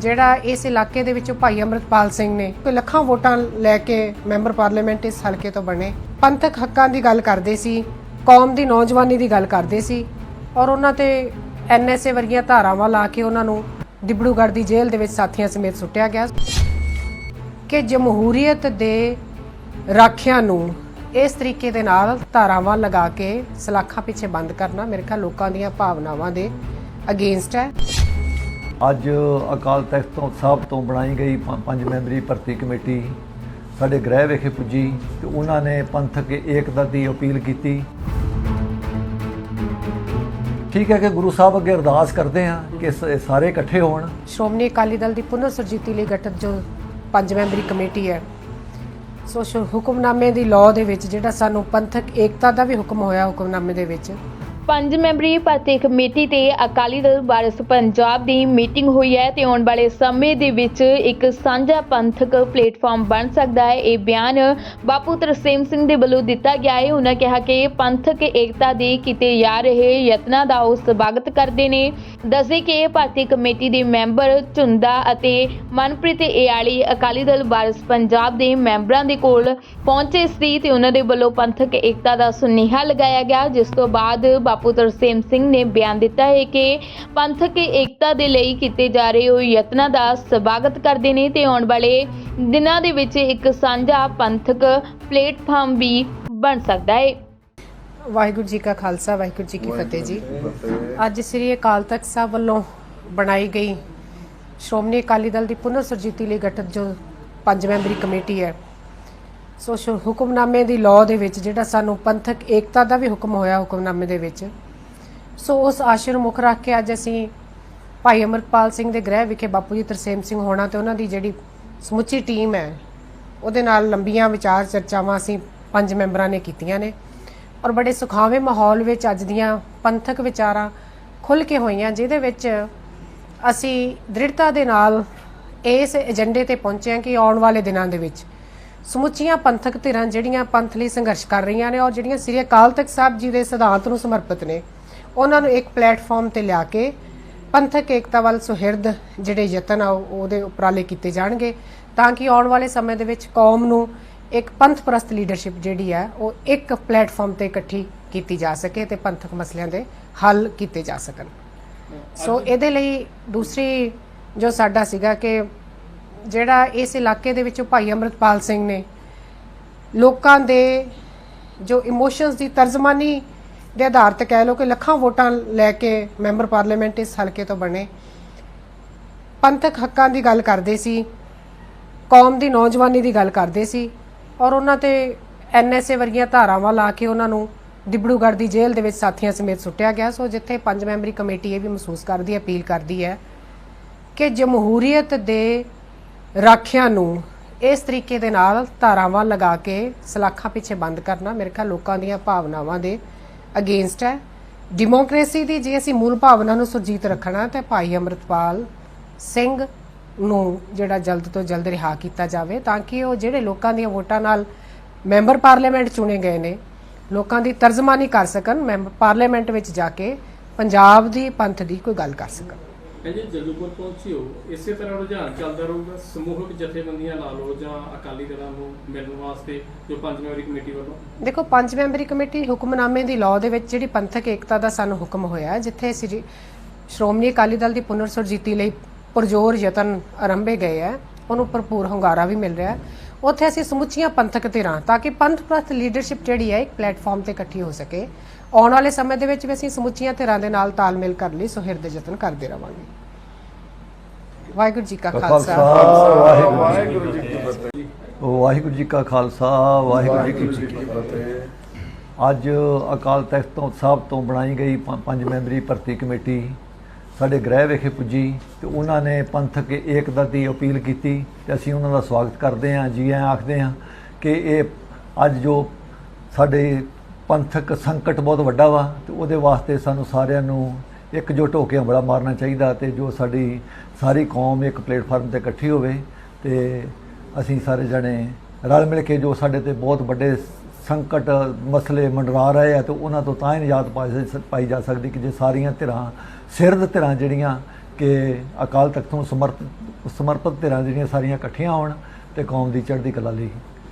ਜਿਹੜਾ ਇਸ ਇਲਾਕੇ ਦੇ ਵਿੱਚੋਂ ਭਾਈ ਅਮਰਤਪਾਲ ਸਿੰਘ ਨੇ ਕੋਈ ਲੱਖਾਂ ਵੋਟਾਂ ਲੈ ਕੇ ਮੈਂਬਰ ਪਾਰਲੀਮੈਂਟ ਇਸ ਹਲਕੇ ਤੋਂ ਬਣੇ। ਪੰਥਕ ਹੱਕਾਂ ਦੀ ਗੱਲ ਕਰਦੇ ਸੀ, ਕੌਮ ਦੀ ਨੌਜਵਾਨੀ ਦੀ ਗੱਲ ਕਰਦੇ ਸੀ ਔਰ ਉਹਨਾਂ ਤੇ ਐਨਐਸਏ ਵਰਗੀਆਂ ਧਾਰਾਵਾਂ ਲਾ ਕੇ ਉਹਨਾਂ ਨੂੰ ਡਿਬੜੂਗੜ੍ਹ ਦੀ ਜੇਲ੍ਹ ਦੇ ਵਿੱਚ ਸਾਥੀਆਂ ਸਮੇਤ ਸੁੱਟਿਆ ਗਿਆ। ਕਿ ਜਮਹੂਰੀਅਤ ਦੇ ਰਾਖਿਆਂ ਨੂੰ ਇਸ ਤਰੀਕੇ ਦੇ ਨਾਲ ਧਾਰਾਵਾਂ ਲਗਾ ਕੇ ਸਲਾਖਾਂ ਪਿੱਛੇ ਬੰਦ ਕਰਨਾ ਮੇਰੇ ਖਿਆਲ ਲੋਕਾਂ ਦੀਆਂ ਭਾਵਨਾਵਾਂ ਦੇ ਅਗੇਂਸਟ ਹੈ। ਅੱਜ ਅਕਾਲ ਤਖਤ ਸਾਹਿਬ ਤੋਂ ਬਣਾਈ ਗਈ ਪੰਜ ਮੈਂਬਰੀ ਭਰਤੀ ਕਮੇਟੀ ਸਾਡੇ ਗ੍ਰਹਿ ਵਿਖੇ ਪੁੱਜੀ ਤੇ ਉਹਨਾਂ ਨੇ ਪੰਥਕ ਏਕਤਾ ਦੀ ਅਪੀਲ ਕੀਤੀ। ਠੀਕ ਹੈ ਕਿ ਗੁਰੂ ਸਾਹਿਬ ਅੱਗੇ ਅਰਦਾਸ ਕਰਦੇ ਹਾਂ ਕਿ ਸਾਰੇ ਇਕੱਠੇ ਹੋਣ। ਸ਼੍ਰੋਮਣੀ ਅਕਾਲੀ ਦਲ ਦੀ ਪੁਨਰ ਸੁਰਜੀਤੀ ਲਈ ਗਠਿਤ ਜੋ ਪੰਜ ਮੈਂਬਰੀ ਕਮੇਟੀ ਹੈ ਸੋ, ਹੁਕਮਨਾਮੇ ਦੀ ਲਾਅ ਦੇ ਵਿੱਚ ਜਿਹੜਾ ਸਾਨੂੰ ਪੰਥਕ ਏਕਤਾ ਦਾ ਵੀ ਹੁਕਮ ਹੋਇਆ ਹੁਕਮਨਾਮੇ ਦੇ ਵਿੱਚ ਪੰਜ ਮੈਂਬਰੀ ਭਰਤੀ ਕਮੇਟੀ ਤੇ ਅਕਾਲੀ ਦਲ ਵਾਰਿਸ ਪੰਜਾਬ ਦੀ ਮੀਟਿੰਗ ਹੋਈ ਹੈ ਤੇ ਆਉਣ ਵਾਲੇ ਸਮੇਂ ਦੇ ਵਿੱਚ ਇੱਕ ਸਾਂਝਾ ਪੰਥਕ ਪਲੇਟਫਾਰਮ ਬਣ ਸਕਦਾ ਹੈ। ਇਹ ਬਿਆਨ ਬਾਪੂ ਤਰਸੇਮ ਸਿੰਘ ਦੇ ਵੱਲੋਂ ਦਿੱਤਾ ਗਿਆ ਹੈ। ਉਹਨਾਂ ਕਿਹਾ ਕਿ ਪੰਥਕ ਏਕਤਾ ਦੇ ਕੀਤੇ ਜਾ ਰਹੇ ਯਤਨਾਂ ਦਾ ਉਹ ਸਵਾਗਤ ਕਰਦੇ ਨੇ। ਦੱਸੇ ਕਿ ਭਾਰਤੀ ਕਮੇਟੀ ਦੇ ਮੈਂਬਰ ਝੁੰਦਾ ਅਤੇ ਮਨਪ੍ਰੀਤ ਏਆਲੀ ਅਕਾਲੀ ਦਲ ਬਾਰਸ ਪੰਜਾਬ ਦੇ ਮੈਂਬਰਾਂ ਦੇ ਕੋਲ ਪਹੁੰਚੇ ਸੀ ਤੇ ਉਹਨਾਂ ਦੇ ਵੱਲੋਂ ਪੰਥਕ ਏਕਤਾ ਦਾ ਸੁਨੇਹਾ ਲਗਾਇਆ ਗਿਆ, ਜਿਸ ਤੋਂ ਬਾਅਦ ਬਾਪੂ ਤਰਸੇਮ ਸਿੰਘ ਨੇ ਬਿਆਨ ਦਿੱਤਾ ਹੈ ਕਿ ਪੰਥਕ ਏਕਤਾ ਦੇ ਲਈ ਕੀਤੇ ਜਾ ਰਹੇ ਉਹ ਯਤਨਾਂ ਦਾ ਸਵਾਗਤ ਕਰਦੇ ਨੇ ਤੇ ਆਉਣ ਵਾਲੇ ਦਿਨਾਂ ਦੇ ਵਿੱਚ ਇੱਕ ਸਾਂਝਾ ਪੰਥਕ ਪਲੇਟਫਾਰਮ ਵੀ ਬਣ ਸਕਦਾ ਹੈ। ਵਾਹਿਗੁਰੂ ਜੀ ਕਾ ਖਾਲਸਾ ਵਾਹਿਗੁਰੂ ਜੀ ਕੀ ਫਤਿਹ ਜੀ। ਅੱਜ ਸ੍ਰੀ ਅਕਾਲ ਤਖਤ ਸਾਹਿਬ ਵੱਲੋਂ ਬਣਾਈ ਗਈ ਸ਼੍ਰੋਮਣੀ ਅਕਾਲੀ ਦਲ ਦੀ ਪੁਨਰ ਸੁਰਜੀਤੀ ਲਈ ਗਠਿਤ ਜੋ ਪੰਜ ਮੈਂਬਰੀ ਕਮੇਟੀ ਹੈ ਸੋ ਹੁਕਮਨਾਮੇ ਦੀ ਲਾਅ ਦੇ ਵਿੱਚ ਜਿਹੜਾ ਸਾਨੂੰ ਪੰਥਕ ਏਕਤਾ ਦਾ ਵੀ ਹੁਕਮ ਹੋਇਆ ਹੁਕਮਨਾਮੇ ਦੇ ਵਿੱਚ ਸੋ ਉਸ ਆਸ਼ਰ ਮੁੱਖ ਰੱਖ ਕੇ ਅੱਜ ਅਸੀਂ ਭਾਈ ਅਮਰਪਾਲ ਸਿੰਘ ਦੇ ਗ੍ਰਹਿ ਵਿਖੇ ਬਾਪੂ ਜੀ ਤਰਸੇਮ ਸਿੰਘ ਹੋਣਾ ਤੇ ਉਹਨਾਂ ਦੀ ਜਿਹੜੀ ਸਮੁੱਚੀ ਟੀਮ ਹੈ ਉਹਦੇ ਨਾਲ ਲੰਬੀਆਂ ਵਿਚਾਰ ਚਰਚਾਵਾਂ ਅਸੀਂ ਪੰਜ ਮੈਂਬਰਾਂ ਨੇ ਕੀਤੀਆਂ ਨੇ। ਔਰ ਬੜੇ ਸੁਖਾਵੇਂ ਮਾਹੌਲ ਵਿੱਚ ਅੱਜ ਦੀਆਂ ਪੰਥਕ ਵਿਚਾਰਾਂ ਖੁੱਲ ਕੇ ਹੋਈਆਂ, ਜਿਹਦੇ ਵਿੱਚ ਅਸੀਂ ਦ੍ਰਿੜਤਾ ਦੇ ਨਾਲ ਇਸ ਏਜੰਡੇ ਤੇ ਪਹੁੰਚੇ ਹਾਂ ਕਿ ਆਉਣ ਵਾਲੇ ਦਿਨਾਂ ਦੇ ਵਿੱਚ ਸਮੁੱਚੀਆਂ ਪੰਥਕ ਧਿਰਾਂ ਜਿਹੜੀਆਂ ਪੰਥ ਲਈ ਸੰਘਰਸ਼ ਕਰ ਰਹੀਆਂ ਨੇ ਔਰ ਜਿਹੜੀਆਂ ਸ੍ਰੀ ਅਕਾਲ ਤਖਤ ਸਾਹਿਬ ਜੀ ਦੇ ਸਿਧਾਂਤ ਨੂੰ ਸਮਰਪਿਤ ਨੇ, ਉਹਨਾਂ ਨੂੰ ਇੱਕ ਪਲੇਟਫਾਰਮ ਤੇ ਲਿਆ ਕੇ ਪੰਥਕ ਏਕਤਾ ਵੱਲ ਸੁਹਿਰਦ ਜਿਹੜੇ ਯਤਨ ਆ ਉਹ- ਉਹਦੇ ਉਪਰਾਲੇ ਕੀਤੇ ਜਾਣਗੇ ਤਾਂ ਕਿ ਆਉਣ ਵਾਲੇ ਸਮੇਂ ਦੇ ਵਿੱਚ ਕੌਮ ਨੂੰ ਇੱਕ ਪੰਥ ਪ੍ਰਸਤ ਲੀਡਰਸ਼ਿਪ ਜਿਹੜੀ ਹੈ ਉਹ ਇੱਕ ਪਲੇਟਫਾਰਮ ਤੇ ਇਕੱਠੀ ਕੀਤੀ ਜਾ ਸਕੇ ਤੇ ਪੰਥਕ ਮਸਲਿਆਂ ਦੇ ਹੱਲ ਕੀਤੇ ਜਾ ਸਕਣ। ਸੋ ਇਹਦੇ ਲਈ ਦੂਸਰੀ ਜੋ ਸਾਡਾ ਸੀਗਾ ਕਿ ਜਿਹੜਾ ਇਸ ਇਲਾਕੇ ਦੇ ਵਿੱਚੋਂ ਭਾਈ ਅਮਰਤਪਾਲ ਸਿੰਘ ਨੇ ਲੋਕਾਂ ਦੇ ਜੋ ਇਮੋਸ਼ਨਸ ਦੀ ਤਰਜਮਾਨੀ ਦੇ ਆਧਾਰ ਤੇ ਕਹਿ ਲਓ ਕਿ ਲੱਖਾਂ ਵੋਟਾਂ ਲੈ ਕੇ ਮੈਂਬਰ ਪਾਰਲੀਮੈਂਟ ਇਸ ਹਲਕੇ ਤੋਂ ਬਣੇ ਪੰਥਕ ਹੱਕਾਂ ਦੀ ਗੱਲ ਕਰਦੇ ਸੀ ਕੌਮ ਦੀ ਨੌਜਵਾਨੀ ਦੀ ਗੱਲ ਕਰਦੇ ਸੀ ਔਰ ਉਹਨਾਂ ਤੇ ਐਨਐਸਏ ਵਰਗੀਆਂ ਧਾਰਾਵਾਂ ਲਾ ਕੇ ਉਹਨਾਂ ਨੂੰ ਡਿਬੜੂਗੜ੍ਹ ਦੀ ਜੇਲ੍ਹ ਦੇ ਵਿੱਚ ਸਾਥੀਆਂ ਸਮੇਤ ਸੁੱਟਿਆ ਗਿਆ। ਸੋ ਜਿੱਥੇ ਪੰਜ ਮੈਂਬਰੀ ਕਮੇਟੀ ਇਹ ਵੀ ਮਹਿਸੂਸ ਕਰਦੀ ਹੈ ਅਪੀਲ ਕਰਦੀ ਹੈ ਕਿ ਜਮਹੂਰੀਅਤ ਦੇ ਰਾਖਿਆਂ ਨੂੰ ਇਸ ਤਰੀਕੇ ਦੇ ਨਾਲ ਧਾਰਾਵਾਂ ਲਗਾ ਕੇ ਸਲਾਖਾਂ ਪਿੱਛੇ ਬੰਦ ਕਰਨਾ ਮੇਰੇ ਖਿਆਲ ਲੋਕਾਂ ਦੀਆਂ ਭਾਵਨਾਵਾਂ ਦੇ ਅਗੇਂਸਟ ਹੈ। ਡੈਮੋਕ੍ਰੇਸੀ ਦੀ ਜੇ ਅਸੀਂ ਮੂਲ ਭਾਵਨਾ ਨੂੰ ਸੁਰਜੀਤ ਰੱਖਣਾ ਤਾਂ ਭਾਈ ਅਮਰਤਪਾਲ ਸਿੰਘ ਨੂੰ ਜਿਹੜਾ ਜਲਦ ਤੋਂ ਜਲਦ ਰਿਹਾ ਕੀਤਾ ਜਾਵੇ ਤਾਂ ਕਿ ਉਹ ਜਿਹੜੇ ਲੋਕਾਂ ਦੀਆਂ ਵੋਟਾਂ ਨਾਲ ਮੈਂਬਰ ਪਾਰਲੀਮੈਂਟ ਚੁਣੇ ਗਏ ਨੇ ਲੋਕਾਂ ਦੀ ਤਰਜਮਾਨੀ ਕਰ ਸਕਣ ਮੈਂਬਰ ਪਾਰਲੀਮੈਂਟ ਵਿੱਚ ਜਾ ਕੇ ਪੰਜਾਬ ਦੀ ਪੰਥ ਦੀ ਕੋਈ ਗੱਲ ਕਰ ਸਕਣ। ਕਹਿੰਦੇ ਜਦੂਪੁਰ ਪਹੁੰਚੀ ਹੋ ਇਸੇ ਤਰ੍ਹਾਂ ਰੁਝਾਨ ਚੱਲਦਾ ਰਹੂਗਾ ਸਮੂਹਕ ਜਥੇਬੰਦੀਆਂ ਲਾ ਲਓ ਜਾਂ ਅਕਾਲੀ ਦਲਾਂ ਨੂੰ ਮਿਲਣ ਵਾਸਤੇ ਜੋ ਪੰਜ ਮੈਂਬਰੀ ਕਮੇਟੀ ਵੱਲੋਂ। ਦੇਖੋ ਪੰਜ ਮੈਂਬਰੀ ਕਮੇਟੀ ਹੁਕਮਨਾਮੇ ਦੀ ਲਾਅ ਦੇ ਵਿੱਚ ਜਿਹੜੀ ਪੰਥਕ ਏਕਤਾ ਦਾ ਸਾਨੂੰ ਹੁਕਮ ਹੋਇਆ ਜਿੱਥੇ ਸ੍ਰੀ ਸ਼੍ਰੋਮਣੀ ਅਕਾਲੀ ਦਲ ਦੀ ਪੁਨਰ ਸੁਰਜੀਤੀ ਲਈ ਪੁਰਜੋਰ ਯਤਨ ਆਰੰਭੇ ਗਏ ਹੈ ਉਹਨੂੰ ਭਰਪੂਰ ਹੁੰਗਾਰਾ ਵੀ ਮਿਲ ਰਿਹਾ ਹੈ। ਉੱਥੇ ਅਸੀਂ ਸਮੁੱਚੀਆਂ ਪੰਥਕ ਧਿਰਾਂ ਤਾਂ ਕਿ ਪੰਥ ਪ੍ਰਸਤ ਲੀਡਰਸ਼ਿਪ ਜਿਹੜੀ ਹੈ ਇੱਕ ਪਲੇਟਫਾਰਮ ਤੇ ਇਕੱਠੀ ਹੋ ਸਕੇ। ਆਉਣ ਵਾਲੇ ਸਮੇਂ ਦੇ ਵਿੱਚ ਵੀ ਅਸੀਂ ਸਮੁੱਚੀਆਂ ਧਿਰਾਂ ਦੇ ਨਾਲ ਤਾਲਮੇਲ ਕਰਨ ਲਈ ਸੁਹਿਰਦ ਯਤਨ ਕਰਦੇ ਰਵਾਂਗੇ। ਵਾਹਿਗੁਰੂ ਜੀ ਕਾ ਖਾਲਸਾ। ਵਾਹਿਗੁਰੂ ਜੀ ਕੀ ਫਤਿਹ। ਵਾਹਿਗੁਰੂ ਜੀ ਕਾ ਖਾਲਸਾ ਵਾਹਿਗੁਰੂ ਜੀ ਕੀ ਫਤਿਹ। ਅੱਜ ਅਕਾਲ ਤਖਤ ਤੋਂ ਸਾਹਿਬ ਤੋਂ ਬਣਾਈ ਗਈ ਪੰਜ ਮੈਂਬਰੀ ਭਰਤੀ ਕਮੇਟੀ ਸਾਡੇ ਗ੍ਰਹਿ ਵਿਖੇ ਪੁੱਜੀ ਤੇ ਉਹਨਾਂ ਨੇ ਪੰਥਕ ਏਕਤਾ ਦੀ ਅਪੀਲ ਕੀਤੀ ਤੇ ਅਸੀਂ ਉਹਨਾਂ ਦਾ ਸਵਾਗਤ ਕਰਦੇ ਹਾਂ, ਜੀ ਆਇਆਂ ਆਖਦੇ ਹਾਂ ਕਿ ਇਹ ਅੱਜ ਜੋ ਸਾਡੇ ਪੰਥਕ ਸੰਕਟ ਬਹੁਤ ਵੱਡਾ ਵਾ ਤੇ ਉਹਦੇ ਵਾਸਤੇ ਸਾਨੂੰ ਸਾਰਿਆਂ ਨੂੰ ਇਕਜੁੱਟ ਹੋ ਕੇ ਹਮਲਾ ਮਾਰਨਾ ਚਾਹੀਦਾ ਤੇ ਜੋ ਸਾਡੀ ਸਾਰੀ ਕੌਮ ਇੱਕ ਪਲੇਟਫਾਰਮ ਤੇ ਇਕੱਠੀ ਹੋਵੇ ਤੇ ਅਸੀਂ ਸਾਰੇ ਜਣੇ ਰਲ ਮਿਲ ਕੇ ਜੋ ਸਾਡੇ ਤੇ ਬਹੁਤ ਵੱਡੇ ਸੰਕਟ ਮਸਲੇ ਮੰਡਰਾ ਰਹੇ ਆ ਤੇ ਉਹਨਾਂ ਤੋਂ ਤਾਂ ਹੀ ਨਿਜਾਤ ਪਾਈ ਜਾ ਸਕਦੀ ਕਿ ਜੇ ਸਾਰੀਆਂ ਧਿਰਾਂ ਸਿਰਦ ਧਿਰਾਂ ਜਿਹੜੀਆਂ ਕਿ ਅਕਾਲ ਤਖਤ ਨੂੰ ਸਮਰਪਿਤ ਸਮਰਪਿਤ ਧਿਰਾਂ ਜਿਹੜੀਆਂ ਸਾਰੀਆਂ ਇਕੱਠੀਆਂ ਹੋਣ ਤੇ ਕੌਮ ਦੀ ਚੜ੍ਹਦੀ ਕਲਾ ਲਈ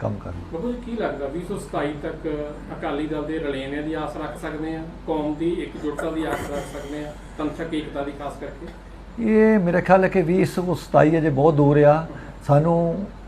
ਕੰਮ ਕਰਨ। ਬਾਬੂ ਜੀ ਕੀ ਲੱਗਦਾ 2027 ਤੱਕ ਅਕਾਲੀ ਦਲ ਦੇ ਰਲੇਵੇਂ ਦੀ ਆਸ ਰੱਖ ਸਕਦੇ ਆ? ਕੌਮ ਦੀ ਇਕਜੁੱਟਤਾ ਦੀ ਆਸ ਰੱਖ ਸਕਦੇ ਆ? ਪੰਥਕ ਏਕਤਾ ਦੀ ਖਾਸ ਕਰਕੇ? ਇਹ ਮੇਰੇ ਖਿਆਲ ਹੈ ਕਿ 2027 ਅਜੇ ਬਹੁਤ ਦੂਰ ਆ। ਸਾਨੂੰ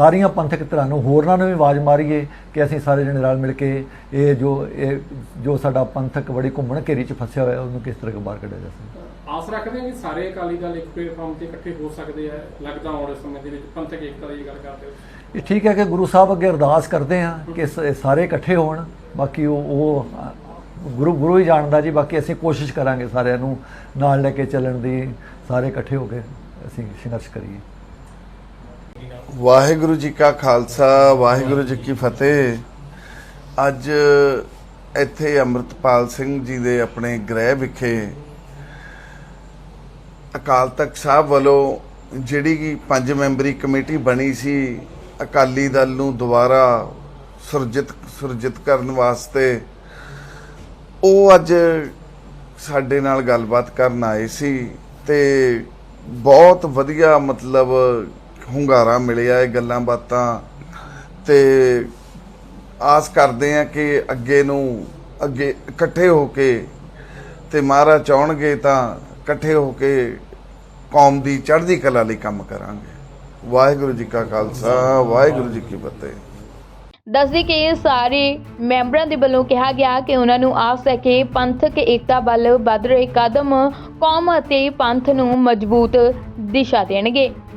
ਸਾਰੀਆਂ ਪੰਥਕ ਧਿਰਾਂ ਨੂੰ ਹੋਰਨਾਂ ਨੂੰ ਵੀ ਆਵਾਜ਼ ਮਾਰੀਏ ਕਿ ਅਸੀਂ ਸਾਰੇ ਜਣੇ ਰਲ ਮਿਲ ਕੇ ਇਹ ਜੋ ਇਹ ਜੋ ਸਾਡਾ ਪੰਥਕ ਬੜੀ ਘੁੰਮਣ ਘੇਰੀ ਚ ਫਸਿਆ ਹੋਇਆ ਉਹਨੂੰ ਕਿਸ ਤਰ੍ਹਾਂ ਬਾਹਰ ਕੱਢਿਆ ਜਾ ਸਕਦਾ? ਆਸ ਰੱਖਦੇ ਆ ਕਿ ਸਾਰੇ ਅਕਾਲੀ ਦਲ ਇੱਕ ਪਲੇਟਫਾਰਮ ਤੇ ਇਕੱਠੇ ਹੋ ਸਕਦੇ ਆ ਲੱਗਦਾ ਆਉਣ ਸਮੇਂ ਦੇ ਵਿੱਚ ਪੰਥਕ ਏਕਤਾ ਦੀ ਗੱਲ ਕਰਦੇ ਹੋ ਇਹ ਠੀਕ ਹੈ ਕਿ ਗੁਰੂ ਸਾਹਿਬ ਅੱਗੇ ਅਰਦਾਸ ਕਰਦੇ ਹਾਂ ਕਿ ਸਾਰੇ ਇਕੱਠੇ ਹੋਣ ਬਾਕੀ ਉਹ ਉਹ ਗੁਰੂ ਗੁਰੂ ਹੀ ਜਾਣਦਾ ਜੀ ਬਾਕੀ ਅਸੀਂ ਕੋਸ਼ਿਸ਼ ਕਰਾਂਗੇ ਸਾਰਿਆਂ ਨੂੰ ਨਾਲ ਲੈ ਕੇ ਚੱਲਣ ਦੀ ਸਾਰੇ ਇਕੱਠੇ ਹੋ ਕੇ ਅਸੀਂ ਸੰਘਰਸ਼ ਕਰੀਏ। ਵਾਹਿਗੁਰੂ ਜੀ ਕਾ ਖਾਲਸਾ, ਵਾਹਿਗੁਰੂ ਜੀ ਕੀ ਫਤਿਹ। ਅੱਜ ਇੱਥੇ ਅੰਮ੍ਰਿਤਪਾਲ ਸਿੰਘ ਜੀ ਦੇ ਆਪਣੇ ਗ੍ਰਹਿ ਵਿਖੇ ਅਕਾਲ ਤਖਤ ਸਾਹਿਬ ਵੱਲੋਂ ਜਿਹੜੀ ਕਿ ਪੰਜ ਮੈਂਬਰੀ ਕਮੇਟੀ ਬਣੀ ਸੀ, ਅਕਾਲੀ ਦਲ ਨੂੰ ਦੁਬਾਰਾ ਸੁਰਜਿਤ ਸੁਰਜਿਤ ਕਰਨ ਵਾਸਤੇ, ਉਹ ਅੱਜ ਸਾਡੇ ਨਾਲ ਗੱਲਬਾਤ ਕਰਨ ਆਏ ਸੀ ਤੇ ਬਹੁਤ ਵਧੀਆ ਮਤਲਬ ਹੁੰਗਾਰਾ ਮਿਲਿਆ ਹੈ ਗੱਲਾਂ ਬਾਤਾਂ। ਤੇ ਆਸ ਕਰਦੇ ਆ ਕਿ ਅੱਗੇ ਨੂੰ ਅੱਗੇ ਇਕੱਠੇ ਹੋ ਕੇ ਤੇ ਮਹਾਰਾਜ ਚਾਹਣਗੇ ਤਾਂ ਇਕੱਠੇ ਹੋ ਕੇ ਕੌਮ ਦੀ ਚੜ੍ਹਦੀ ਕਲਾ ਲਈ ਕੰਮ ਕਰਾਂਗੇ। ਵਾਹਿਗੁਰੂ ਜੀ ਕਾ ਖਾਲਸਾ, ਵਾਹਿਗੁਰੂ ਜੀ ਕੀ ਫਤਿਹ। ਦੱਸਦੀ ਕਿ ਸਾਰੇ ਮੈਂਬਰਾਂ ਦੇ ਵੱਲੋਂ ਕਿਹਾ ਗਿਆ ਕਿ ਉਹਨਾਂ ਨੂੰ ਆਸ ਹੈ ਕਿ ਪੰਥਕ ਏਕਤਾ ਵੱਲ ਵੱਧ ਰਹੇ ਕਦਮ ਕੌਮ ਅਤੇ ਪੰਥ ਨੂੰ ਮਜ਼ਬੂਤ ਦਿਸ਼ਾ ਦੇਣਗੇ।